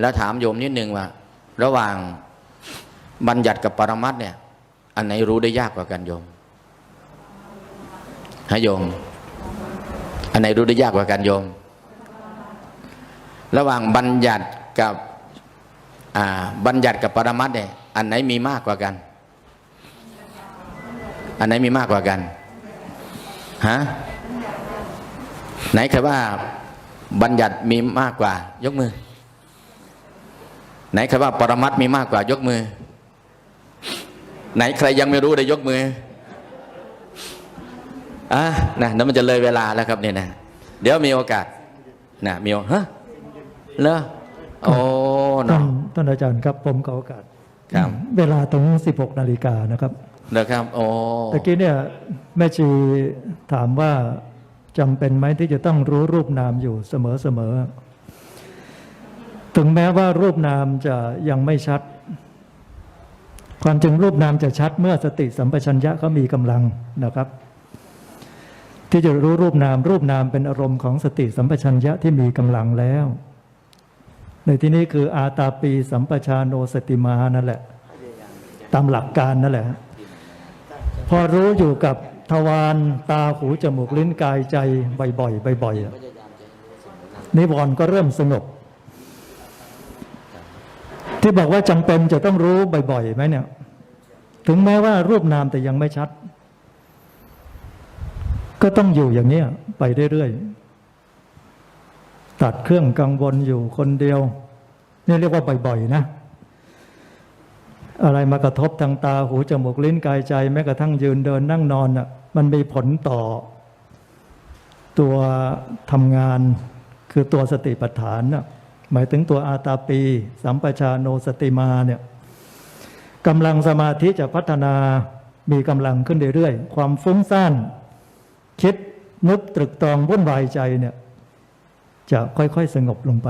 แล้วถามโยมนิดนึงว่า ระหว่างบัญญัติกับปรมัตเนี่ย อันไหนรู้ได้ยากกว่ากันโยมฮะโยม อันไหนรู้ได้ยากกว่ากันโยม ระหว่างบัญญัติกับบัญญัติกับปรมัตเนี่ย อันไหนมีมากกว่ากัน อันไหนมีมากกว่ากันฮะไหนใครว่าบัญญัติมีมากกว่า ยกมือ ไหนใครว่าปรมัตถ์มีมากกว่ายกมือ ไหนใครยังไม่รู้เลยยกมืออะนะนั่นมันจะเลยเวลาแล้วครับเนี่ยนะ เดี๋ยวมีโอกาสนะมีโอฮะเลอโอ้ท่าเนาะนท่านอาจารย์ครับผมขอโอกาสครับเวลาตรง 16 นาฬิกานะครับเลอครับโอ้ตะกี้เนี่ยแม่ชีถามว่าจำเป็นไหมที่จะต้องรู้รูปนามอยู่เสมอเสมอ ถึงแม้ว่ารูปนามจะยังไม่ชัด ความจริงรูปนามจะชัดเมื่อสติสัมปชัญญะเขามีกำลังนะครับ ที่จะรู้รูปนาม รูปนามเป็นอารมณ์ของสติสัมปชัญญะที่มีกำลังแล้ว ในที่นี้คืออาตาปีสัมปชานโนสติมานั่นแหละ ตามหลักการนั่นแหละ พอรู้อยู่กับทวารตาหูจมูกลิ้นกายใจบ่อยๆบ่อยๆนิวรณ์ก็เริ่มสงบ ที่บอกว่าจำเป็นจะต้องรู้บ่อยๆไหมเนี่ย ถึงแม้ว่ารูปนามแต่ยังไม่ชัด ก็ต้องอยู่อย่างเนี้ยไปเรื่อยๆตัดเครื่องกังวลอยู่คนเดียวนี่เรียกว่าบ่อยๆนะ อะไรมากระทบทางตาหูจมูกลิ้นกายใจ แม้กระทั่งยืนเดินนั่งนอนอะ มันมีผลต่อ ตัวทำงานคือตัวสติปัฏฐานน่ะ หมายถึงตัวอาตาปี สัมปชาโนสติมาเนี่ยกำลังสมาธิจะพัฒนามีกำลังขึ้นเรื่อยๆ ความฟุ้งซ่านคิดนึกตรึกตรองวุ่นวายใจเนี่ย จะค่อยๆสงบลงไป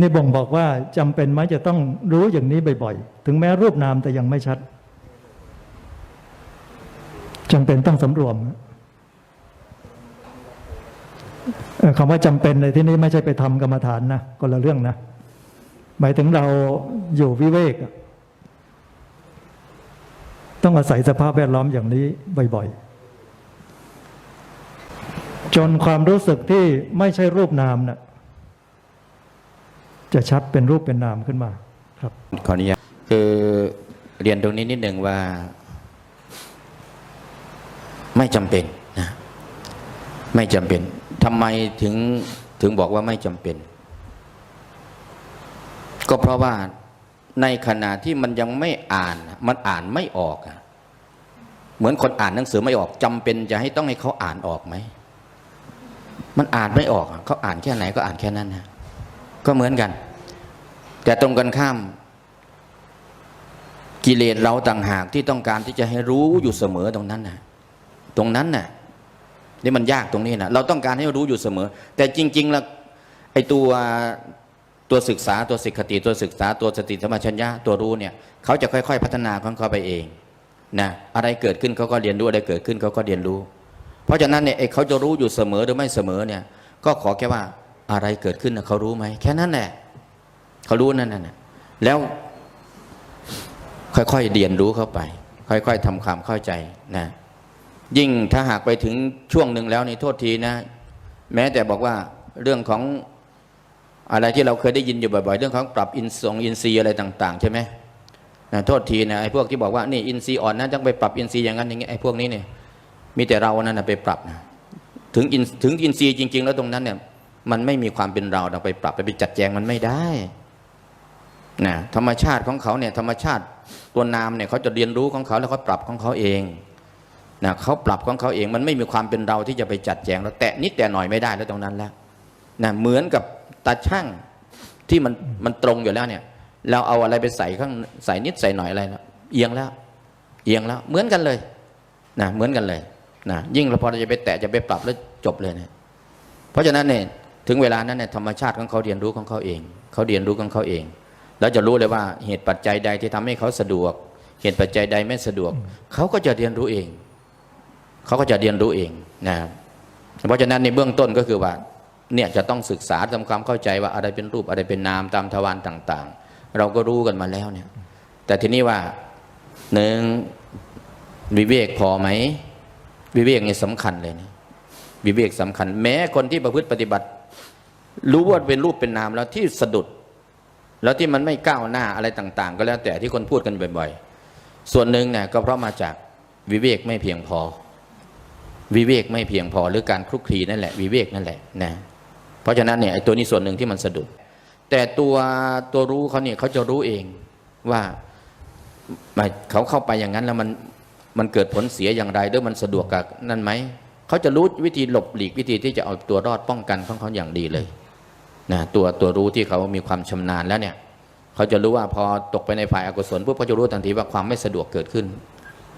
นี่บ่งบอกว่าจำเป็นไหมจะต้องรู้อย่างนี้บ่อยๆ ถึงแม้รูปนามแต่ยังไม่ชัดจำเป็นต้องสำรวม คำว่าจำเป็นในที่นี้ไม่ใช่ไปทำกรรมฐานนะคนละเรื่องนะ หมายถึงเราอยู่วิเวก ต้องอาศัยสภาพแวดล้อมอย่างนี้บ่อยๆ จนความรู้สึกที่ไม่ใช่รูปนามน่ะจะชัดเป็นรูปเป็นนามขึ้นมา ครับขออนุญาตคือเรียนตรงนี้นิดหนึ่งว่า ไม่จำเป็นนะ ไม่จำเป็น ทำไมถึงถึงบอกว่าไม่จำเป็น ก็เพราะว่าในขณะที่มันยังไม่อ่านมันอ่านไม่ออกอะเหมือนคนอ่านหนังสือไม่ออกจำเป็นจะให้ต้องให้เขาอ่านออกไหมมันอ่านไม่ออกเขาอ่านแค่ไหนก็อ่านแค่นั้นนะก็เหมือนกัน แต่ตรงกันข้าม กิเลสเราต่างหากที่ต้องการที่จะให้รู้อยู่เสมอตรงนั้นนะตรงนั้นน่ะ นี่มันยากตรงนี้นะเราต้องการให้รู้อยู่เสมอ แต่จริงๆแล้วไอ้ตัวตัวศึกษาตัวสิกขติตัวศึกษาตัวสติสมปชัญญะตัวรู้เนี่ยเขาจะค่อย ๆ พัฒนาของเขาไปเองนะอะไรเกิดขึ้นเขาก็เรียนรู้อะไรเกิดขึ้นเขาก็เรียนรู้ เพราะฉะนั้นเนี่ยไอ้เขาจะรู้อยู่เสมอหรือไม่เสมอเนี่ยก็ขอแค่ว่าอะไรเกิดขึ้นเขารู้ไหมแค่นั้นแหละเขารู้นั่นน่ะแล้วค่อยๆเรียนรู้เข้าไป ค่อย ๆทำความเข้าใจนะ ยิ่งถ้าหากไปถึงช่วงหนึ่งแล้วนี่โทษทีนะ แม้แต่บอกว่าเรื่องของอะไรที่เราเคยได้ยินอยู่บ่อยๆ เรื่องของปรับอินทรงอินทรีย์อะไรต่าง ๆ ใช่ไหมนะโทษทีนะไอ้พวกที่บอกว่านี่อินทรีย์อ่อนนะต้องไปปรับอินทรีย์อย่างนั้นอย่างนี้ไอ้พวกนี้เนี่ยมีแต่เรานั่นนะไปปรับนะถึงอินถึงอินทรีย์จริง ๆ แล้วตรงนั้นเนี่ยมันไม่มีความเป็นเราเราไปปรับไปจัดแจงมันไม่ได้นะธรรมชาติของเขาเนี่ยธรรมชาติตัวนามเนี่ยเขาจะเรียนรู้ของเขาแล้วเขาปรับของเขาเอง นะเขาปรับของเขาเองมันไม่มีความเป็นเราที่จะไปจัดแจงแล้วแตะนิดแต่หน่อยไม่ได้แล้วตรงนั้นแล้วนะเหมือนกับตาช่างที่มันมันตรงอยู่แล้วเนี่ยเราเอาอะไรไปใส่ข้างใส่นิดใส่หน่อยอะไรแล้วเอียงแล้ว เอียงแล้วเหมือนกันเลยนะเหมือนกันเลยนะยิ่งเราพอเราจะไปแตะจะไปปรับแล้วจบเลยเนะเพราะฉะนั้นเนี่ยถึงเวลานั้นเนี่ยธรรมชาติของเขาเรียนรู้ของเขาเองเขาเรียนรู้ของเขาเอง แล้วจะรู้เลยว่าเหตุปัจจัยใดที่ทำให้เขาสะดวก เหตุปัจจัยใดไม่สะดวก เขาก็จะเรียนรู้เอง เขาก็จะเรียนรู้เองนะครับเพราะฉะนั้นในเบื้องต้นก็คือว่าเนี่ยจะต้องศึกษาทำความเข้าใจว่าอะไรเป็นรูปอะไรเป็นนามตามทวารต่าง ๆ เราก็รู้กันมาแล้วเนี่ย แต่ทีนี้ว่าหนึ่งวิเวกพอไหมวิเวกนี่สำคัญเลยนะวิเวกสำคัญ แม้คนที่ประพฤติปฏิบัติ รู้ว่าเป็นรูปเป็นนามแล้วที่สะดุด แล้วที่มันไม่ก้าวหน้าอะไรต่าง ๆ ก็แล้วแต่ที่คนพูดกันบ่อย ๆ ส่วนหนึ่งเนี่ยก็เพราะมาจากวิเวกไม่เพียงพอ วิเวกไม่เพียงพอหรือการคลุกคลีนั่นแหละวิเวกนั่นแหละนะเพราะฉะนั้นเนี่ยไอ้ตัวนี้ส่วนหนึ่งที่มันสะดุด แต่ตัวตัวรู้เขาเนี่ยเขาจะรู้เองว่าไม่เขาเข้าไปอย่างนั้นแล้วมันมันเกิดผลเสียอย่างไรหรือมันสะดวกกับนั่นไหมเขาจะรู้วิธีหลบหลีกวิธีที่จะเอาตัวรอดป้องกันของเขาอย่างดีเลยนะตัวตัวรู้ที่เขามีความชำนาญแล้วเนี่ยเขาจะรู้ว่าพอตกไปในฝ่ายอกุศลปุ๊บเขาจะรู้ทันทีว่าความไม่สะดวกเกิดขึ้น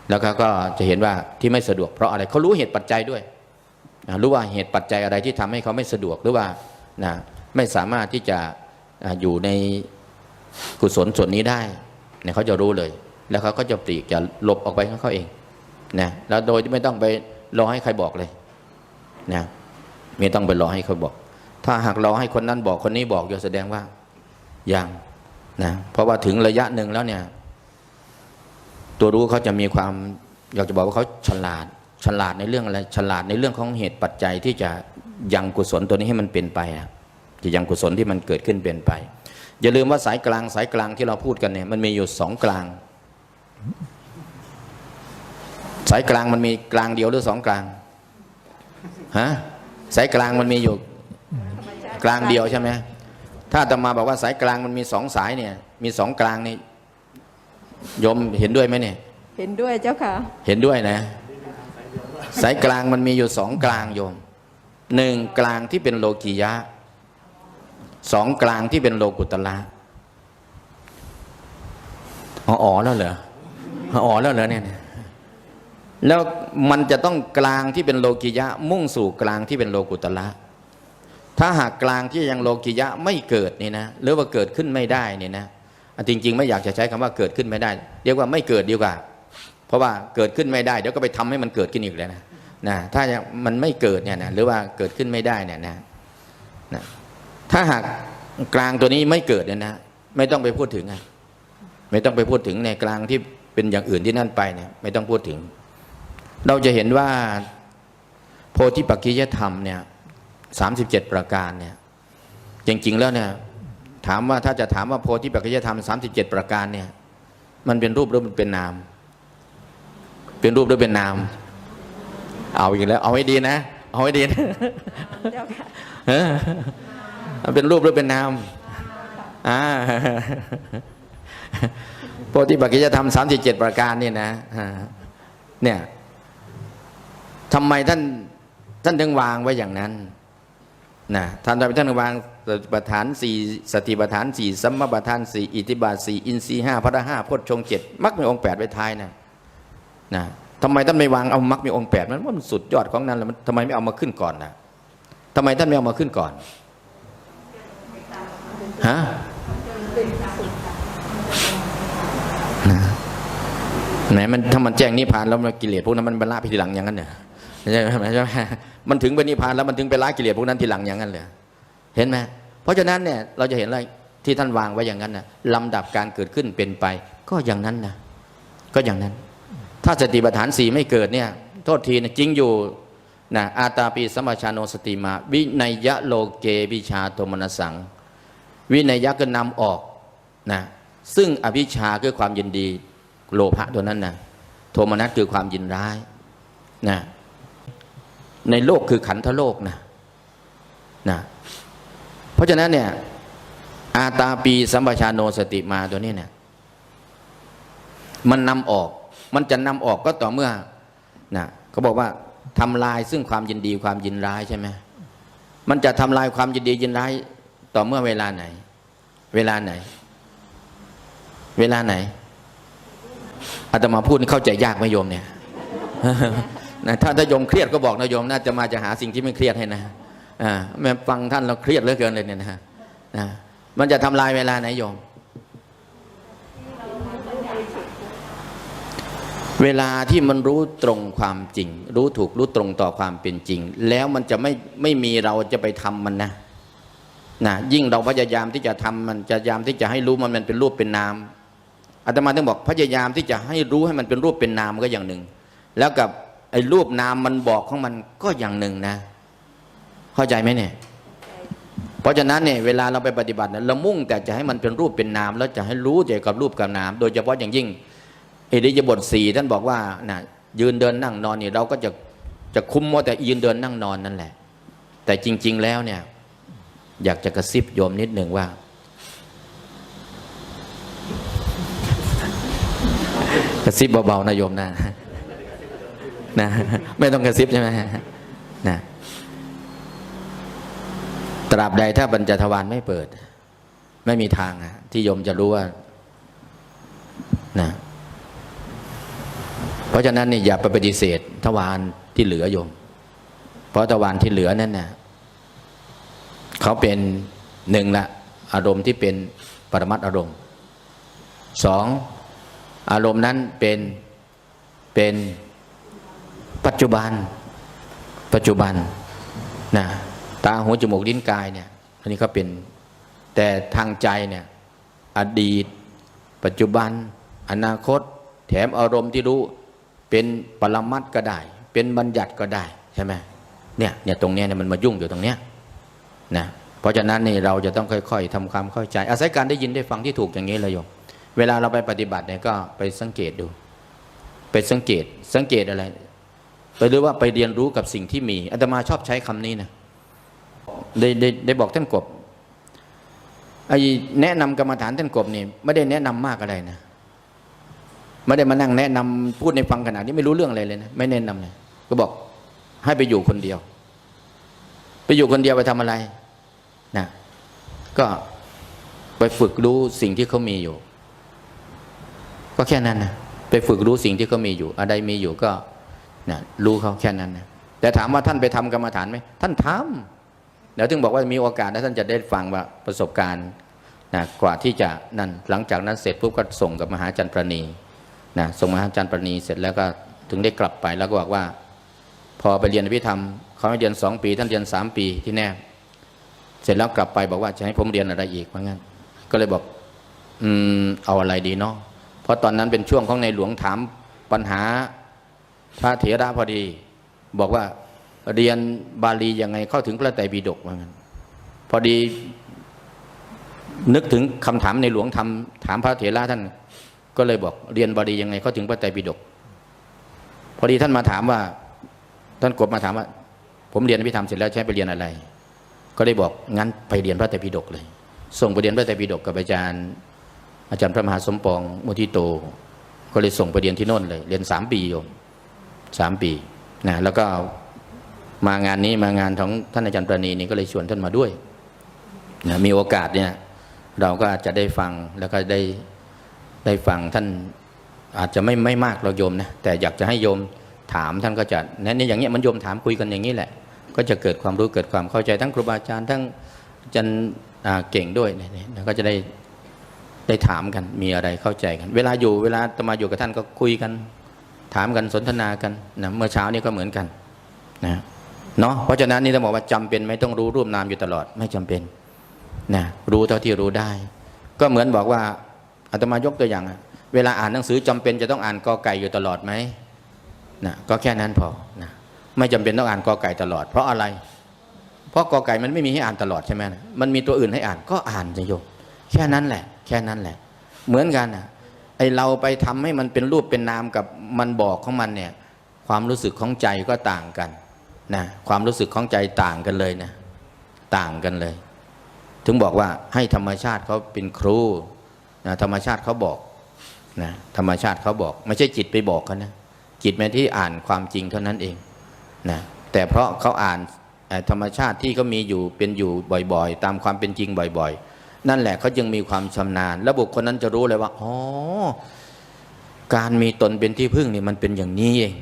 แล้วเขาก็จะเห็นว่าที่ไม่สะดวกเพราะอะไรเขารู้เหตุปัจจัยด้วยนะรู้ว่าเหตุปัจจัยอะไรที่ทำให้เขาไม่สะดวกหรือว่านะไม่สามารถที่จะอ่าอยู่ในกุศลส่วนนี้ได้เนี่ยเขาจะรู้เลย แล้วเขาก็จะปลีกจะหลบออกไปของเขาเองนะแล้วโดยที่ไม่ต้องไปรอให้ใครบอกเลยนะไม่ต้องไปรอให้เขาบอก ถ้าหากรอให้คนนั้นบอกคนนี้บอกจะแสดงว่ายังนะเพราะว่าถึงระยะหนึ่งแล้วเนี่ย ตัวรู้เขาจะมีความอยากจะบอกว่าเขาฉลาด ฉลาดในเรื่องอะไร ฉลาดในเรื่องของเหตุปัจจัยที่จะยังกุศลตัวนี้ให้มันเป็นไปอะจะยังกุศลที่มันเกิดขึ้นเป็นไป อย่าลืมว่าสายกลางสายกลางที่เราพูดกันเนี่ยมันมีอยู่สองกลาง สายกลางมันมีกลางเดียวหรือสองกลางฮะสายกลางมันมีอยู่กลางเดียวใช่ไหมถ้าอาตมาบอกว่าสายกลางมันมีสองสายเนี่ย มีสองกลางนี่ โยมเห็นด้วยไหมเนี่ย เห็นด้วยเจ้าค่ะ เห็นด้วยนะ สายกลางมันมีอยู่สองกลางโยมหนึ่งกลางที่เป็นโลกียะสองกลางที่เป็นโลกุตละอ๋ออ๋อแล้วเหรออ๋อแล้วเหรอเนี่ยแล้วมันจะต้องกลางที่เป็นโลกิยะ มุ่งสู่กลางที่เป็นโลกุตละถ้าหากกลางที่ยังโลกิยะไม่เกิดนี่นะหรือว่าเกิดขึ้นไม่ได้นี่นะอะ จริง ๆ ไม่อยากจะใช้คำว่าเกิดขึ้นไม่ได้ เรียกว่าไม่เกิดดีกว่า เพราะว่าเกิดขึ้นไม่ได้เดี๋ยวก็ไปทำให้มันเกิดขึ้นอีกเลยนะนะถ้ามันไม่เกิดเนี่ยนะหรือว่าเกิดขึ้นไม่ได้เนี่ยนะนะถ้าหากกลางตัวนี้ไม่เกิดเนี่ยนะ ไม่ต้องไปพูดถึงอะไม่ต้องไปพูดถึงในกลางที่เป็นอย่างอื่นที่นั่นไปเนี่ย ไม่ต้องพูดถึง เราจะเห็นว่า โพธิปักกิยธรรมเนี่ยสามสิบเจ็ดประการเนี่ยจริงๆแล้วเนี่ย ถามว่าถ้าจะถามว่าโพธิปักกิยธรรมสามสิบเจ็ดประการเนี่ย มันเป็นรูปหรือมันเป็นนาม เป็นรูปหรือเป็นนาม เอาอีกแล้ว เอาให้ดีนะ เอาให้ดีนะเจ้าค่ะเออมันเป็นรูปหรือเป็นนามอ่าโพธิปักกิยธรรมสามสิบเจ็ดประการเนี่ยนะอ่าเนี่ยทำไมท่านท่านถึงวางไว้อย่างนั้น นะท่านทำไมท่านวางสติปัฏฐานสี่สติปัฏฐานสี่สัมมาปัฏฐานสี่อิทธิบาทสี่อินทรีย์ห้าพระห้าโพชฌงเจ็ดมรรคมีองค์แปดไว้ท้ายนะนะทำไมท่านไม่วางเอามรรคมีองค์แปดมันว่ามันสุดยอดของนั้นแล้วมันทำไมไม่เอามาขึ้นก่อนนะทำไมท่านไม่เอามาขึ้นก่อนฮะนะไหนมันถ้ามันแจ้งนิพพานแล้วมันกิเลสพวกนั้นมันบรรลุไปทีหลังอย่างนั้นเหรอไม่ใช่ไหมใช่ไหม มันถึงไปนิพพานแล้วมันถึงไปละกิเลสพวกนั้นทีหลังอย่างนั้นเลยเห็นไหมเพราะฉะนั้นเนี่ยเราจะเห็นอะไรที่ท่านวางไว้อย่างนั้นนะลำดับการเกิดขึ้นเป็นไป ก็อย่างนั้นนะก็อย่างนั้น ถ้าสติปัฏฐานสี่ไม่เกิดเนี่ยโทษทีนะจริงอยู่นะอาตาปีสมมาชาโนสติมา วินัยยะโลเกวิชาโทมนสัง วินัยยะก็นำออกนะซึ่งอภิชาคือความยินดี โลภะตัวนั้นนะโทมนัสคือความยินร้ายนะ ในโลกคือขันธโลกนะนะ เพราะฉะนั้นเนี่ย อาตาปีสัมปชาโนสติมาตัวนี้เนี่ย มันนำออก มันจะนำออกก็ต่อเมื่อนะเขาบอกว่าทำลายซึ่งความยินดีความยินร้ายใช่ไหมมันจะทำลายความยินดียินร้าย ต่อเมื่อเวลาไหน เวลาไหน เวลาไหนอาตมาพูดเข้าใจยากไหมโยมเนี่ย นะถ้าถ้าโยมเครียดก็บอกนะโยมน่าจะมาจะหาสิ่งที่ไม่เครียดให้นะอ่าแม่ฟังท่านเราเครียดเหลือเกินเลยเนี่ยนะนะมันจะทำลายเวลาไหนโยม เวลาที่มันรู้ตรงความจริง รู้ถูกรู้ตรงต่อความเป็นจริง แล้วมันจะไม่ไม่มีเราจะไปทำมันนะนะยิ่งเราพยายามที่จะทำมันจะพยายามที่จะให้รู้มันมันเป็นรูปเป็นนามอาตมาต้องบอกพยายามที่จะให้รู้ให้มันเป็นรูปเป็นนามก็อย่างหนึ่ง แล้วกับ ไอ้รูปนามมันบอกของมันก็อย่างหนึ่งนะ เข้าใจไหมเนี่ยเพราะฉะนั้นเนี่ยเวลาเราไปปฏิบัติเนี่ยเรามุ่งแต่จะให้มันเป็นรูปเป็นนาม แล้วจะให้รู้เกี่ยวกับรูปกับนาม โดยเฉพาะอย่างยิ่งอิริยบถสี่ท่านบอกว่านะยืนเดินนั่งนอนนี่เราก็จะจะคุ้มว่าแต่ยืนเดินนั่งนอนนั่นแหละ แต่จริง ๆแล้วเนี่ย อยากจะกระซิบโยมนิดหนึ่งว่า กระซิบเบาๆนะโยมนะ นะไม่ต้องกระซิบใช่ไหมนะตราบใดถ้าบรรจทวารไม่เปิด ไม่มีทางที่โยมจะรู้ว่านะเพราะฉะนั้นเนี่ยอย่าไปปฏิเสธทวารที่เหลือโยม เพราะทวารที่เหลือนั่นน่ะเขาเป็นหนึ่งละอารมณ์ที่เป็นปรมัตอารมณ์สองอารมณ์นั้นเป็นเป็น ปัจจุบัน ปัจจุบันนะตาหูจมูกลิ้นกายเนี่ย อันนี้ก็เป็นแต่ทางใจเนี่ยอดีต ปัจจุบัน อนาคต แถมอารมณ์ที่รู้เป็นปรมัตก็ได้ เป็นบัญญัติก็ได้ใช่ไหมเนี่ยเนี่ยตรงเนี้ยเนี่ยมันมายุ่งอยู่ตรงเนี้ยนะเพราะฉะนั้นนี่เราจะต้องค่อยๆทำความเข้าใจ อาศัยการได้ยินได้ฟังที่ถูกอย่างนี้เลยโยมเวลาเราไปปฏิบัติเนี่ยก็ไปสังเกตดู ไปสังเกตสังเกตอะไร ไปดูว่าไปเรียนรู้กับสิ่งที่มีอาตมาชอบใช้คำนี้นะได้ได้ได้บอกท่านกบไอ้แนะนำกรรมฐานท่านกบนี่ไม่ได้แนะนำมากอะไรนะไม่ได้มานั่งแนะนำพูดในฟังขนาดนี้ไม่รู้เรื่องอะไรเลยนะไม่แนะนำเลยก็บอกให้ไปอยู่คนเดียว ไปอยู่คนเดียวไปทำอะไรนะก็ไปฝึกรู้สิ่งที่เขามีอยู่ ก็แค่นั้นนะไปฝึกรู้สิ่งที่เขามีอยู่ อะไรมีอยู่ก็ นะรู้เขาแค่นั้นนะแต่ถามว่าท่านไปทำกรรมฐานไหมท่านทำเดี๋ยวถึงบอกว่ามีโอกาสแล้วท่านจะได้ฟังว่าประสบการณ์นะกว่าที่จะนั่นหลังจากนั้นเสร็จปุ๊บก็ส่งกับมหาจันทร์ประณีนะส่งมหาจันทร์ประณีเสร็จแล้วก็ถึงได้กลับไปแล้วก็บอกว่า พอไปเรียนอภิธรรมเขาให้เรียนสองปี ท่านเรียนสามปีที่แน่ เสร็จแล้วกลับไปบอกว่าจะให้ผมเรียนอะไรอีกว่างั้น ก็เลยบอกอืมเอาอะไรดีเนาะเพราะตอนนั้นเป็นช่วงของในหลวงถามปัญหา พระเถระพอดี บอกว่าเรียนบาลียังไงเข้าถึงพระไตรปิฎกว่างั้นพอดี นึกถึงคำถามในหลวงทำถามพระเถระท่าน ก็เลยบอกเรียนบาลียังไงเข้าถึงพระไตรปิฎกพอดีท่านมาถามว่า ท่านกบมาถามว่า ผมเรียนอภิธรรมเสร็จแล้วใช้ไปเรียนอะไร ก็ได้บอกงั้นไปเรียนพระไตรปิฎกเลย ส่งไปเรียนพระไตรปิฎกกับอาจารย์ อาจารย์พระมหาสมปองมุทิโต ก็เลยส่งไปเรียนที่โน่นเลย เรียนสามปีโยม สามปีนะแล้วก็มางานนี้มางานของท่านอาจารย์ประณีนี่ก็เลยชวนท่านมาด้วยนะมีโอกาสเนี่ยเราก็อาจจะได้ฟังแล้วก็ได้ได้ฟังท่านอาจจะไม่ไม่มากเราโยมนะแต่อยากจะให้โยมถามท่านก็จะแนะนี่อย่างเงี้ยมันโยมถามคุยกันอย่างนี้แหละ ก็จะเกิดความรู้เกิดความเข้าใจทั้งครูบาอาจารย์ทั้งอาจารย์เก่งด้วยเนี่ยเนี่ยก็จะได้ได้ถามกันมีอะไรเข้าใจกัน เวลาอยู่เวลาตมาอยู่กับท่านก็คุยกัน ถามกันสนทนากันนะเมื่อเช้านี้ก็เหมือนกันนะเนาะเพราะฉะนั้นนี่ต้องบอกว่าจำเป็นไหมต้องรู้รูปนามอยู่ตลอดไม่จำเป็นนะรู้เท่าที่รู้ได้ ก็เหมือนบอกว่าอาตมายกตัวอย่างเวลาอ่านหนังสือจำเป็นจะต้องอ่านกอไก่อยู่ตลอดไหมนะก็แค่นั้นพอนะไม่จำเป็นต้องอ่านกอไก่ตลอด เพราะอะไร เพราะกอไก่มันไม่มีให้อ่านตลอดใช่ไหมมันมีตัวอื่นให้อ่านก็อ่านจะโยมแค่นั้นแหละ แค่นั้นแหละ เหมือนกันนะ อเราไปทำให้มันเป็นรูปเป็นนามกับมันบอกของมันเนี่ย ความรู้สึกของใจก็ต่างกันนะความรู้สึกของใจต่างกันเลยนะต่างกันเลย ถึงบอกว่าให้ธรรมชาติเขาเป็นครูนะธรรมชาติเขาบอกนะธรรมชาติเขาบอก ไม่ใช่จิตไปบอกเขานะจิตแม้ที่อ่านความจริงเท่านั้นเองนะแต่เพราะเขาอ่านธรรมชาติที่เขามีอยู่เป็นอยู่บ่อย ๆ ตามความเป็นจริงบ่อย ๆ นั่นแหละเขาจึงมีความชำนาญ แล้วบุคคลนั้นจะรู้เลยว่าอ๋อการมีตนเป็นที่พึ่งนี่มันเป็นอย่างนี้เอง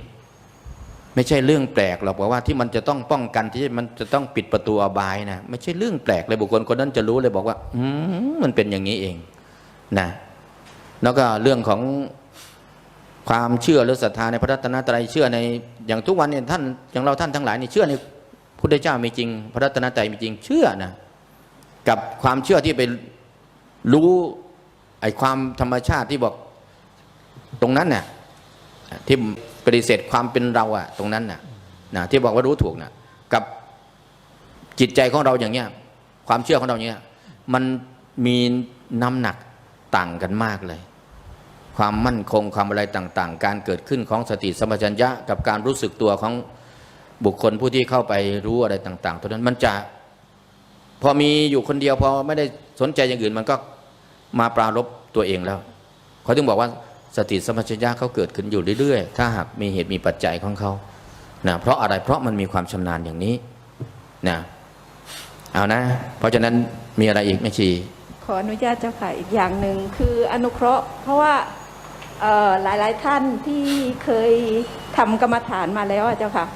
ไม่ใช่เรื่องแปลกหรอกว่าที่มันจะต้องป้องกันที่มันจะต้องปิดประตูอบายนะไม่ใช่เรื่องแปลกเลยบุคคลคนนั้นจะรู้เลยบอกว่า อืมมันเป็นอย่างนี้เองนะแล้วก็เรื่องของความเชื่อหรือศรัทธาในพระรัตนตรัยเชื่อในอย่างทุกวันเนี่ยท่านอย่างเราท่านทั้งหลายนี่เชื่อในพุทธเจ้ามีจริง พระรัตนตรัยมีจริงเชื่อนะ กับความเชื่อที่ไปรู้ไอ้ความธรรมชาติที่บอกตรงนั้นน่ะที่ปฏิเสธความเป็นเราอะตรงนั้นน่ะนะที่บอกว่ารู้ถูกน่ะกับจิตใจของเราอย่างเงี้ย ความเชื่อของเราอย่างเงี้ย มันมีน้ำหนักต่างกันมากเลย ความมั่นคงความอะไรต่าง ๆ การเกิดขึ้นของสติสัมปชัญญะ กับการรู้สึกตัวของบุคคลผู้ที่เข้าไปรู้อะไรต่างๆตัวนั้นมันจะ พอมีอยู่คนเดียวพอไม่ได้สนใจอย่างอื่นมันก็มาปรารบตัวเองแล้วเขาถึงบอกว่าสติสัมปชัญญะเขาเกิดขึ้นอยู่เรื่อยๆ ถ้าหากมีเหตุมีปัจจัยของเขานะเพราะอะไรเพราะมันมีความชำนาญอย่างนี้นะเอานะ เพราะฉะนั้นมีอะไรอีกไม่ชี ขออนุญาตเจ้าค่ะอีกอย่างหนึ่งคืออนุเคราะห์ เพราะว่าเอ่อหลายๆท่านที่เคยทำกรรมฐานมาแล้วอะเจ้าค่ะ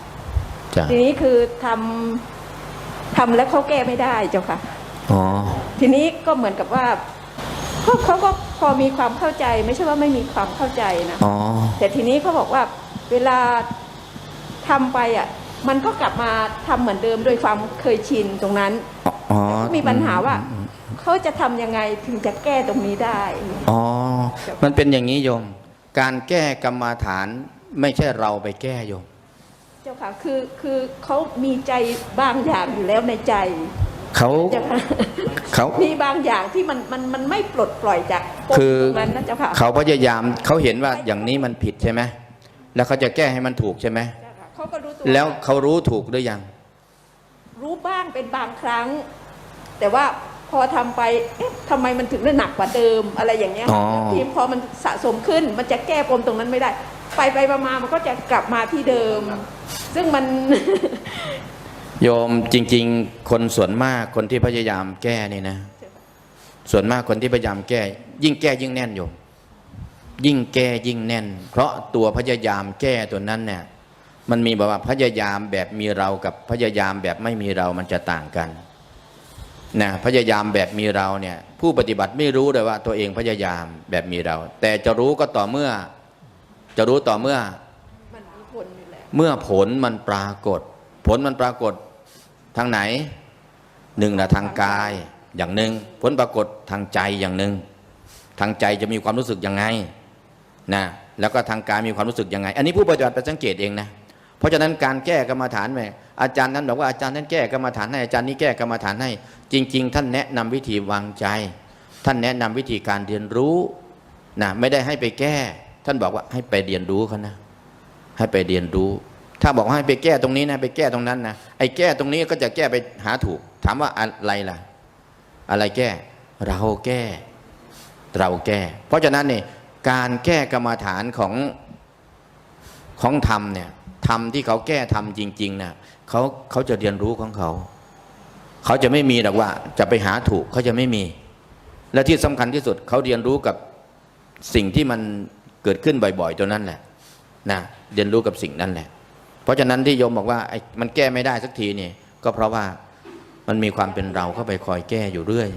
จ้ะทีนี้คือทำ ทำแล้วเขาแก้ไม่ได้เจ้าค่ะ อ๋อ ทีนี้ก็เหมือนกับว่าเขาเขาก็พอมีความเข้าใจไม่ใช่ว่าไม่มีความเข้าใจนะอ๋อ แต่ทีนี้เขาบอกว่าเวลาทำไปอะ มันก็กลับมาทำเหมือนเดิมด้วยความเคยชินตรงนั้นอ๋อมีปัญหาว่า เขาจะทำยังไงถึงจะแก้ตรงนี้ได้ อ๋อ มันเป็นอย่างนี้โยม การแก้กรรมาฐานไม่ใช่เราไปแก้โยม เจ้าค่ะคือคือเขามีใจบางอย่างอยู่แล้วในใจเขาเจ้าค่ะเขามีบางอย่างที่มันมันมันไม่ปลดปล่อยจากปมคือตรงนั้นนะเจ้าค่ะเขาพยายามเขาเห็นว่าอย่างนี้มันผิดใช่ไหมแล้วเขาจะแก้ให้มันถูกใช่ไหมเจ้าค่ะเขาก็รู้ตัวแล้วเขารู้ถูกหรือยัง รู้บ้างเป็นบางครั้ง แต่ว่าพอทำไปเอ๊ะทำไมมันถึงได้หนักกว่าเดิมอะไรอย่างเงี้ยอ๋อ ทีพอมันสะสมขึ้นมันจะแก้ปมตรงนั้นไม่ได้ ไปไปมาๆมันก็จะกลับมาที่เดิม ซึ่งมัน โยมจริง ๆ คนส่วนมากคนที่พยายามแก้นี่นะ ส่วนมากคนที่พยายามแก้ ยิ่งแก้ยิ่งแน่นโยม ยิ่งแก้ยิ่งแน่น เพราะตัวพยายามแก้ตัวนั้นเนี่ยมันมีแบบว่าพยายามแบบมีเรากับพยายามแบบไม่มีเรามันจะต่างกันนะพยายามแบบมีเราเนี่ย ผู้ปฏิบัติไม่รู้เลยว่าตัวเองพยายามแบบมีเรา แต่จะรู้ก็ต่อเมื่อ จะรู้ต่อเมื่อมันมีผลอยู่แล้วเมื่อผลมันปรากฏ ผลมันปรากฏทางไหนหนึ่งนะทางกายอย่างหนึ่งผลปรากฏทางใจอย่างหนึ่งทางใจจะมีความรู้สึกยังไงนะแล้วก็ทางกายมีความรู้สึกยังไง อันนี้ผู้ปฏิบัติไปสังเกตเองนะเพราะฉะนั้นการแก้กรรมฐานแม่อาจารย์นั้นบอกว่าอาจารย์นั้นแก้กรรมฐานให้อาจารย์นี้แก้กรรมฐานให้ จริง ๆ ท่านแนะนำวิธีวางใจ ท่านแนะนำวิธีการเรียนรู้นะไม่ได้ให้ไปแก้ ท่านบอกว่าให้ไปเรียนรู้เขานะ ให้ไปเรียนรู้ ถ้าบอกว่าให้ไปแก้ตรงนี้นะไปแก้ตรงนั้นนะไอ้แก้ตรงนี้ก็จะแก้ไปหาถูก ถามว่าอะไรล่ะ อะไรแก้ เราแก้ เราแก้ เพราะฉะนั้นเนี่ยการแก้กรรมฐานของของธรรมเนี่ยธรรมที่เขาแก้ธรรมจริงๆนะเขาเขาจะเรียนรู้ของเขา เขาจะไม่มีหรอกว่า จะไปหาถูกเขาจะไม่มี และที่สำคัญที่สุดเขาเรียนรู้กับสิ่งที่มัน เกิดขึ้นบ่อยๆตัวนั้นแหละนะเรียนรู้กับสิ่งนั้นแหละ เพราะฉะนั้นที่โยมบอกว่าไอ้มันแก้ไม่ได้สักทีนี่ก็เพราะว่ามันมีความเป็นเราเข้าไปคอยแก้อยู่เรื่อย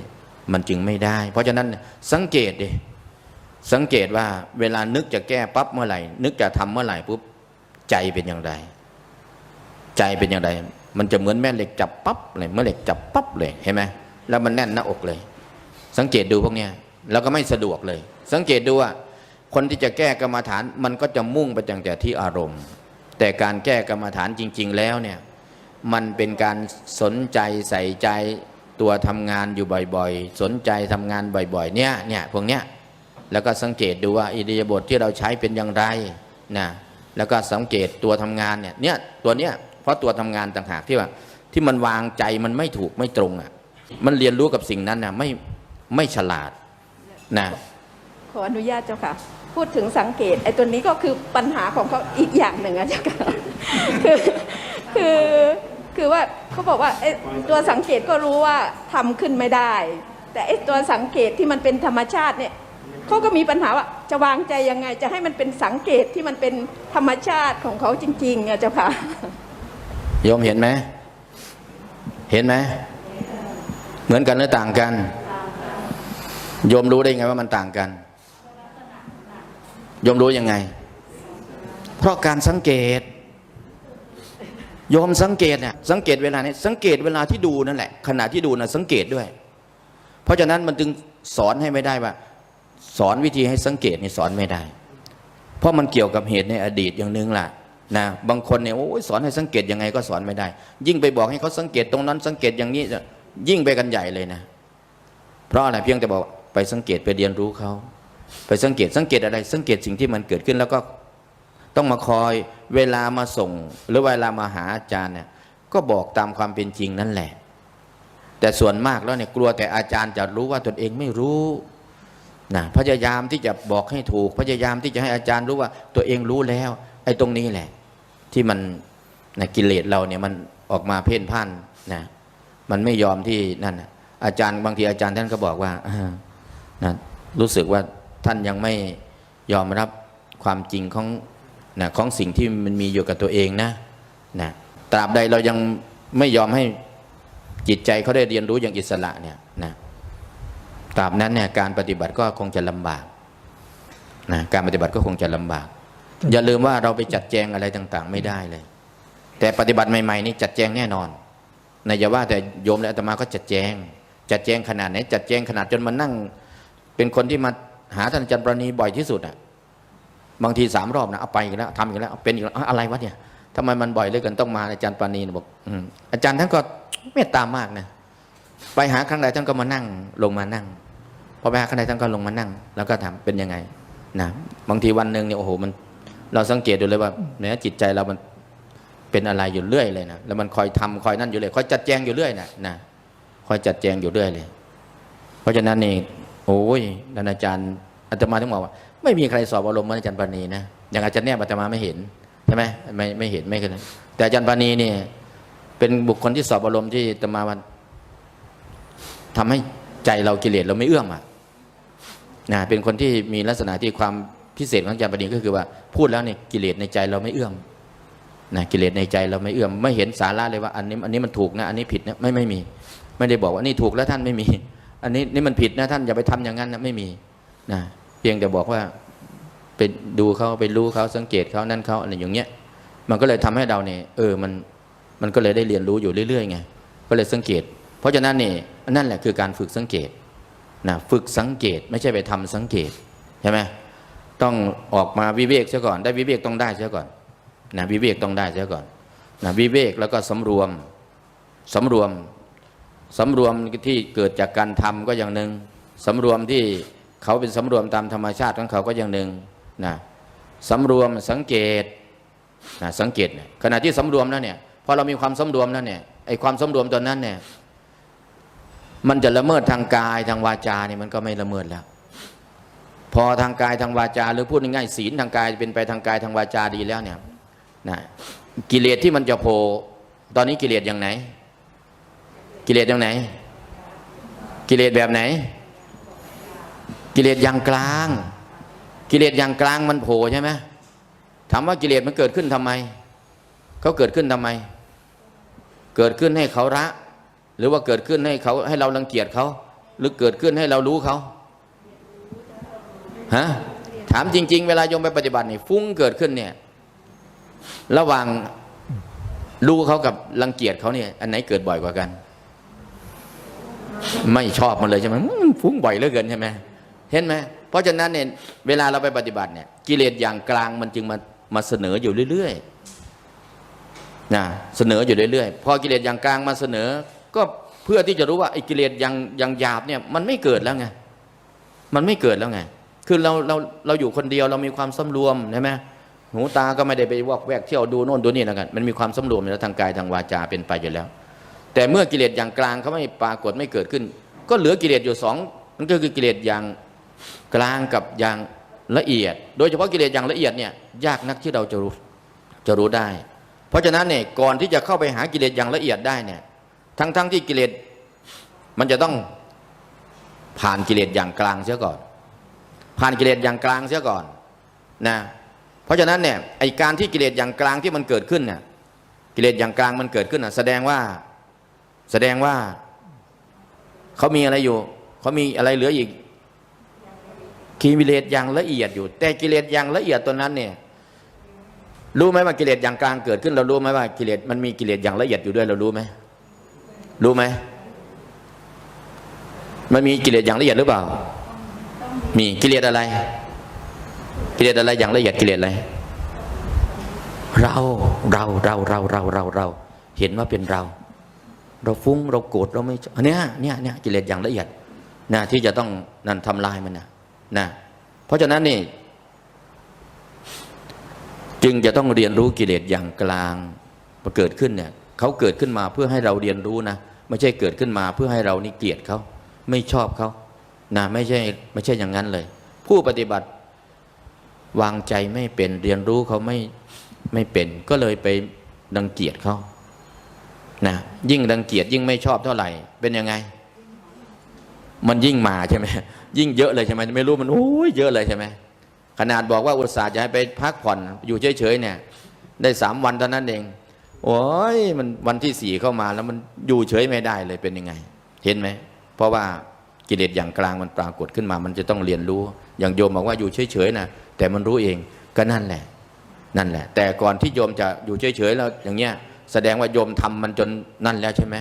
มันจึงไม่ได้ เพราะฉะนั้นสังเกตดิสังเกตว่าเวลานึกจะแก้ปั๊บเมื่อไหร่ นึกจะทำเมื่อไหร่ปุ๊บใจเป็นอย่างไร ใจเป็นอย่างไร มันจะเหมือนแม่เหล็กจับปั๊บเลยเมื่อเหล็กจับปั๊บเลยเห็นไหมแล้วมันแน่นหน้าอกเลย สังเกตดูพวกเนี้ยแล้วก็ไม่สะดวกเลย สังเกตดูว่า คนที่จะแก้กรรมฐานมันก็จะมุ่งไปตั้งแต่ที่อารมณ์ แต่การแก้กรรมฐานจริง ๆ แล้วเนี่ยมันเป็นการสนใจใส่ใจตัวทำงานอยู่บ่อยๆ สนใจทำงานบ่อยๆ เนี่ยเนี่ยพวกเนี้ยแล้วก็สังเกตดูว่าอิริยาบถที่เราใช้เป็นอย่างไรนะแล้วก็สังเกตตัวทำงานเนี่ยเนี่ยตัวเนี้ยเพราะตัวทำงานต่างหากที่ว่าที่มันวางใจมันไม่ถูกไม่ตรงอะมันเรียนรู้กับสิ่งนั้นนะไม่ไม่ฉลาดนะ ออนุญาตเจ้าค่ะ พูดถึงสังเกตไอ้ตัวนี้ก็คือปัญหาของเขาอีกอย่างหนึ่งอะเจ้าค่ะคือคือคือว่าเขาบอกว่าไอ้ตัวสังเกตก็รู้ว่าทำขึ้นไม่ได้ แต่ไอ้ตัวสังเกตที่มันเป็นธรรมชาติเนี่ยเขาก็มีปัญหาว่าจะวางใจยังไง จะให้มันเป็นสังเกตที่มันเป็นธรรมชาติของเขาจริงๆอะเจ้าค่ะโยมเห็นไหมเห็นไหมเหมือนกันหรือต่างกันโยมรู้ได้ไงว่ามันต่างกัน ยมรู้ยังไง เพราะการสังเกตโยมสังเกตเนี่ยสังเกตเวลาเนี้สังเกตเวลาที่ดูนั่นแหละขณะที่ดูนะสังเกตด้วย เพราะฉะนั้นมันจึงสอนให้ไม่ได้ว่า สอนวิธีให้สังเกตนี่สอนไม่ได้ เพราะมันเกี่ยวกับเหตุในอดีตอย่างหนึงล่ะนะบางคนเนี่ยโอ้ยสอนให้สังเกตยังไงก็สอนไม่ได้ ยิ่งไปบอกให้เขาสังเกตตรงนั้นสังเกตอย่างนี้ยิ่งไปกันใหญ่เลยนะ เพราะอะไรเพียงแต่บอกไปสังเกตไปเรียนรู้เขา ไปสังเกตสังเกตอะไรสังเกตสิ่งที่มันเกิดขึ้นแล้วก็ต้องมาคอยเวลามาส่ง หรือเวลามาหาอาจารย์เนี่ยก็บอกตามความเป็นจริงนั่นแหละ แต่ส่วนมากแล้วเนี่ยกลัวแต่อาจารย์จะรู้ว่าตนเองไม่รู้นะพยายามที่จะบอกให้ถูก พยายามที่จะให้อาจารย์รู้ว่าตัวเองรู้แล้ว ไอ้ตรงนี้แหละ ที่มันนะกิเลสเราเนี่ยมันออกมาเพ่นพ่านนะมันไม่ยอมที่นั่นอาจารย์บางทีอาจารย์ท่านก็บอกว่าอ่านะรู้สึกว่า ท่านยังไม่ยอมรับความจริงของนะของสิ่งที่มันมีอยู่กับตัวเองนะนะตราบใดเรายังไม่ยอมให้จิตใจเขาได้เรียนรู้อย่างอิสระเนี่ยนะตราบนั้นเนี่ยการปฏิบัติก็คงจะลำบากนะการปฏิบัติก็คงจะลำบาก อย่าลืมว่าเราไปจัดแจงอะไรต่าง ๆ ไม่ได้เลย แต่ปฏิบัติใหม่ๆนี่จัดแจงแน่นอนนายอย่าว่าแต่โยมและอาตมาก็จัดแจง จัดแจงขนาดไหนจัดแจงขนาดจนมานั่ง เป็นคนที่มา หาท่านอาจารย์ประณีบ่อยที่สุดอะบางทีสามรอบนะเอาไปอีกแล้วทำอีกแล้วเอาเป็นอีกแล้วอะไรวะเนี่ยทำไมมันบ่อยเลยกันต้องมาอาจารย์ปานีบอกอาจารย์ท่านก็เมตตามากนะไปหาครั้งใดท่านก็มานั่งลงมานั่งพอไปหาครั้งใดท่านก็ลงมานั่ง แล้วก็ทำเป็นยังไงนะบางทีวันหนึ่งเนี่ยโอ้โหมัน เราสังเกตดูเลยว่าเนี่ยจิตใจเรามันเป็นอะไรอยู่เรื่อยเลยนะแล้วมันคอยทำคอยนั่นอยู่เลยคอยจัดแจงอยู่เรื่อยนะนะคอยจัดแจงอยู่เรื่อยเลย เพราะฉะนั้นนี่ โอ้ยท่านอาจารย์อาตมาถึงบอกว่า ไม่มีใครสอบอารมณ์เหมือนอาจารย์ปานีนะอย่างอาจารย์เนี่ยอาตมาไม่เห็นใช่ไหมไม่ไม่เห็นไม่เคยแต่อาจารย์ปานีเนี่ยเป็นบุคคลที่สอบอารมณ์ที่อาตมาวันทำให้ใจเรากิเลสเราไม่เอื้อมอะนะเป็นคนที่มีลักษณะที่ความพิเศษของอาจารย์ปานีก็คือว่า พูดแล้วเนี่ยกิเลสในใจเราไม่เอื้อมนะกิเลสในใจเราไม่เอื้อมไม่เห็นสาระเลยว่าอันนี้อันนี้มันถูกนะอันนี้ผิดนะไม่ไม่มี ไม่ได้บอกว่านี่ถูกแล้วท่านไม่มี อันนี้นี่มันผิดนะท่านอย่าไปทำอย่างนั้นนะไม่มีนะเพียงแต่บอกว่าไปดูเขาไปรู้เขาสังเกตเขานั่นเขาอะไรอย่างเงี้ย มันก็เลยทำให้เราเนี่ยเออมันมันก็เลยได้เรียนรู้อยู่เรื่อยๆไงก็เลยสังเกต เพราะฉะนั้นนี่นั่นแหละคือการฝึกสังเกตนะฝึกสังเกตไม่ใช่ไปทำสังเกตใช่ไหมต้องออกมาวิเวกเสียก่อน ได้วิเวกต้องได้เสียก่อนนะวิเวกต้องได้เสียก่อนนะวิเวกแล้วก็สำรวมสำรวม สำรวมที่เกิดจากการทำก็อย่างหนึ่งสำรวมที่เขาเป็นสำรวมตามธรรมชาติของเขาก็อย่างหนึ่งนะสำรวมสังเกตนะสังเกตเนี่ยขณะที่สำรวมแล้วเนี่ยพอเรามีความสำรวมแล้วเนี่ยไอ้ความสำรวมตัวนั้นเนี่ยมันจะละเมิดทางกายทางวาจาเนี่ยมันก็ไม่ละเมิดแล้ว พอทางกายทางวาจา หรือพูดง่ายๆศีลทางกายเป็นไปทางกายทางวาจาดีแล้วเนี่ยนะกิเลสที่มันจะโผล่ตอนนี้กิเลสอย่างไหน กิเลสอย่างไหน กิเลสแบบไหน กิเลสอย่างกลาง กิเลสอย่างกลางมันโผล่ใช่ไหมถามว่ากิเลสมันเกิดขึ้นทำไมเขาเกิดขึ้นทำไม เกิดขึ้นให้เขาระ หรือว่าเกิดขึ้นให้เขาให้เรารังเกียจเขาหรือเกิดขึ้นให้เรารู้เขาฮะถามจริง ๆ เวลาโยมไปปฏิบัตินี่ฟุ้งเกิดขึ้นเนี่ย ระหว่างรู้เขากับรังเกียจเขาเนี่ย อันไหนเกิดบ่อยกว่ากัน ไม่ชอบมันเลยใช่ไหมมันฟุ้งบ่อยเหลือเกินใช่ไหมเห็นไหมเพราะฉะนั้นเนี่ยเวลาเราไปปฏิบัติเนี่ยกิเลสอย่างกลางมันจึงมามาเสนออยู่เรื่อยๆนะเสนออยู่เรื่อยๆพอกิเลสอย่างกลางมาเสนอ ก็เพื่อที่จะรู้ว่าไอ้กิเลสอย่างอย่างหยาบเนี่ยมันไม่เกิดแล้วไงมันไม่เกิดแล้วไงคือเราเราเราอยู่คนเดียวเรามีความสำรวมใช่ไหมหูตาก็ไม่ได้ไปวอกแวกเที่ยวดูโน่นดูนี่แล้วกันมันมีความสำรวมอยู่แล้วทางกายทางวาจาเป็นไปอยู่แล้ว แต่เมื่อกิเลสอย่างกลางเขาไม่ปรากฏไม่เกิดขึ้น ก็เหลือกิเลสอยู่สองมันก็คือกิเลสอย่างกลางกับอย่างละเอียด โดยเฉพาะกิเลสอย่างละเอียดเนี่ยยากนักที่เราจะรู้จะรู้ได้ เพราะฉะนั้นเนี่ยก่อนที่จะเข้าไปหากิเลสอย่างละเอียดได้เนี่ยทั้งๆทที่กิเลสมันจะต้องผ่านกิเลสอย่างกลางเสียก่อน ผ่านกิเลสอย่างกลางเสียก่อนนะเพราะฉะนั้นเนี่ยไอการที่กิเลสอย่างกลางที่มันเกิดขึ้นเนี่ยกิเลสอย่างกลางมันเกิดขึ้นอะแสดงว่า แสดงว่าเขามีอะไรอยู่เขามีอะไรเหลืออีกกิเลสอย่างละเอียดอยู่ แต่กิเลสอย่างละเอียดตัวนั้นเนี่ยรู้ไหมว่ากิเลสอย่างกลางเกิดขึ้น เรารู้ไหมว่ากิเลสมันมีกิเลสอย่างละเอียดอยู่ด้วยเรารู้ไหมรู้ไหมมันมีกิเลสอย่างละเอียดหรือเปล่า มีกิเลสอะไร กิเลสอะไรอย่างละเอียดกิเลสอะไรเราเราเราเราเราเราเราเห็นว่าเป็นเรา เราฟุ้งเราโกรธเราไม่อันเนี้ยเนี่ยเนี่ยกิเลสอย่างละเอียดนะที่จะต้องนั่นทำลายมันนะนะเพราะฉะนั้นนี่จึงจะต้องเรียนรู้กิเลสอย่างกลางมาเกิดขึ้นเนี่ยเขาเกิดขึ้นมาเพื่อให้เราเรียนรู้นะไม่ใช่เกิดขึ้นมาเพื่อให้เรานี่เกลียดเขาไม่ชอบเขานะไม่ใช่ไม่ใช่อย่างนั้นเลย ผู้ปฏิบัติวางใจไม่เป็นเรียนรู้เขาไม่ไม่เป็น ก็เลยไปดังเกียจเขา นะยิ่งดังเกียจยิ่งไม่ชอบเท่าไหร่ เป็นยังไง มันยิ่งมาใช่ไหมยิ่งเยอะเลยใช่ไหมไม่รู้มันโอ้ยเยอะเลยใช่ไหมขนาดบอกว่าอุตส่าห์จะให้ไปพักผ่อนอยู่เฉยๆเนี่ย ได้สามวันเท่านั้นเองโอ้ยมันวันที่สี่เข้ามาแล้วมันอยู่เฉยไม่ได้เลยเป็นยังไง เห็นไหมเพราะว่ากิเลสอย่างกลางมันปรากฏขึ้นมา มันจะต้องเรียนรู้ อย่างโยมบอกว่าอยู่เฉยๆนะแต่มันรู้เองก็นั่นแหละ นั่นแหละ แต่ก่อนที่โยมจะอยู่เฉยๆแล้วอย่างเงี้ย แสดงว่าโยมทำมันจนนั่นแล้วใช่ไหม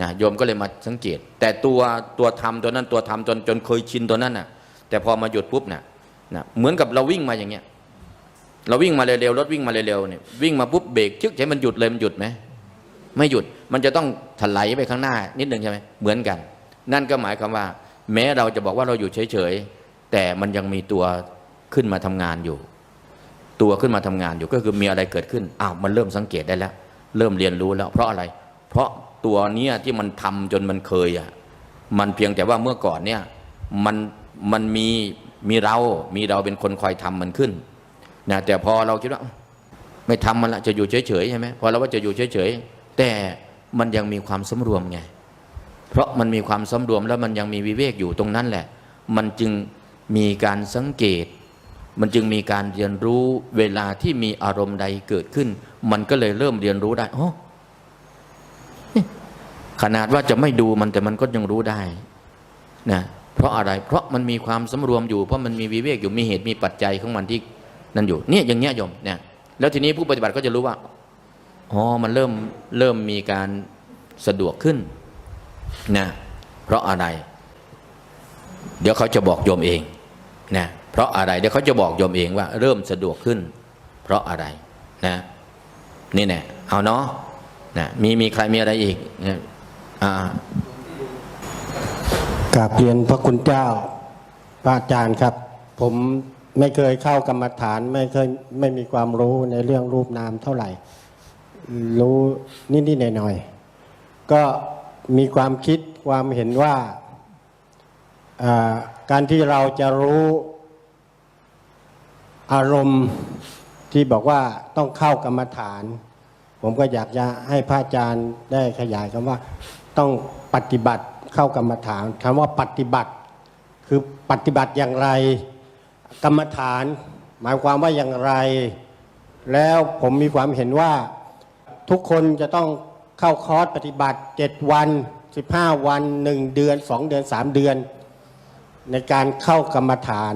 นะโยมก็เลยมาสังเกต แต่ตัวตัวทำตัวนั้นตัวทำจนจนเคยชินตัวนั้นน่ะ แต่พอมาหยุดปุ๊บน่ะนะเหมือนกับเราวิ่งมาอย่างเงี้ย เราวิ่งมาเร็วๆรถวิ่งมาเร็วๆเนี่ยวิ่งมาปุ๊บเบรกชึกใช้มันหยุดเลยมันหยุดไหมไม่หยุดมันจะต้องถลายไปข้างหน้า นิดหนึ่งใช่ไหมเหมือนกัน นั่นก็หมายความว่า แม้เราจะบอกว่าเราอยู่เฉยๆแต่มันยังมีตัวขึ้นมาทำงานอยู่ ตัวขึ้นมาทำงานอยู่ก็คือมีอะไรเกิดขึ้นอ้าวมันเริ่มสังเกตได้แล้ว เริ่มเรียนรู้แล้ว เพราะอะไร เพราะตัวเนี้ยที่มันทำจนมันเคยอะมันเพียงแต่ว่าเมื่อก่อนเนี่ยมันมันมีมีเรา มีเราเป็นคนคอยทำมันขึ้นนะแต่พอเราคิดว่า ไม่ทำมันละจะอยู่เฉยๆใช่ไหมพอเราว่าจะอยู่เฉยๆแต่มันยังมีความสำรวมไง เพราะมันมีความสำรวมแล้วมันยังมีวิเวกอยู่ตรงนั้นแหละ มันจึงมีการสังเกต มันจึงมีการเรียนรู้เวลาที่มีอารมณ์ใดเกิดขึ้น มันก็เลยเริ่มเรียนรู้ได้อ๋อนี่ขนาดว่าจะไม่ดูมันแต่มันก็ยังรู้ได้นะเพราะอะไร เพราะมันมีความสำรวมอยู่ เพราะมันมีวิเวกอยู่มีเหตุมีปัจจัยของมันที่นั่นอยู่ เนี่ยอย่างเงี้ยโยมเนี่ยแล้วทีนี้ผู้ปฏิบัติก็จะรู้ว่าอ๋อมันเริ่มเริ่มมีการสะดวกขึ้นนะเพราะอะไร เดี๋ยวเขาจะบอกโยมเองนะ เพราะอะไรเดี๋ยวเขาจะบอกโยมเองว่า เริ่มสะดวกขึ้น เพราะอะไรนะ นี่แน่เอาเนาะนะมีมีใครมีอะไรอีกนะอ่ากราบเรียนพระคุณเจ้าพระอาจารย์ครับ ผมไม่เคยเข้ากรรมฐานไม่เคยไม่มีความรู้ในเรื่องรูปนามเท่าไหร่ รู้นิดๆหน่อยๆก็มีความคิดความเห็นว่าอ่าการที่เราจะรู้ อารมณ์ที่บอกว่าต้องเข้ากรรมฐาน ผมก็อยากจะให้พระอาจารย์ได้ขยายคำว่าต้องปฏิบัติเข้ากรรมฐานคำว่าปฏิบัติ คือปฏิบัติอย่างไร กรรมฐาน หมายความว่าอย่างไร แล้วผมมีความเห็นว่าทุกคนจะต้องเข้าคอร์สปฏิบัติ 7 วัน 15 วัน 1 เดือน 2 เดือน 3 เดือน ในการเข้ากรรมฐาน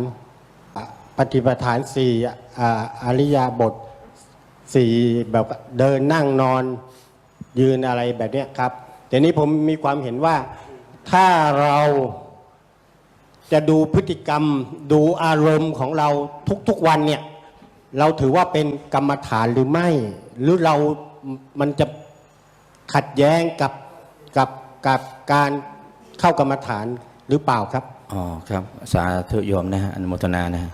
ปฏิปทานสี่อริยาบทสี่แบบเดินนั่งนอนยืนอะไรแบบนี้ครับแต่นี้ผมมีความเห็นว่าถ้าเราจะดูพฤติกรรมดูอารมณ์ของเราทุกๆวันเนี่ยเราถือว่าเป็นกรรมฐานหรือไม่ หรือเรามันจะขัดแย้งกับกับกับการเข้ากรรมฐานหรือเปล่าครับ อ๋อครับ สาธุโยมนะฮะอนุโมทนานะฮะ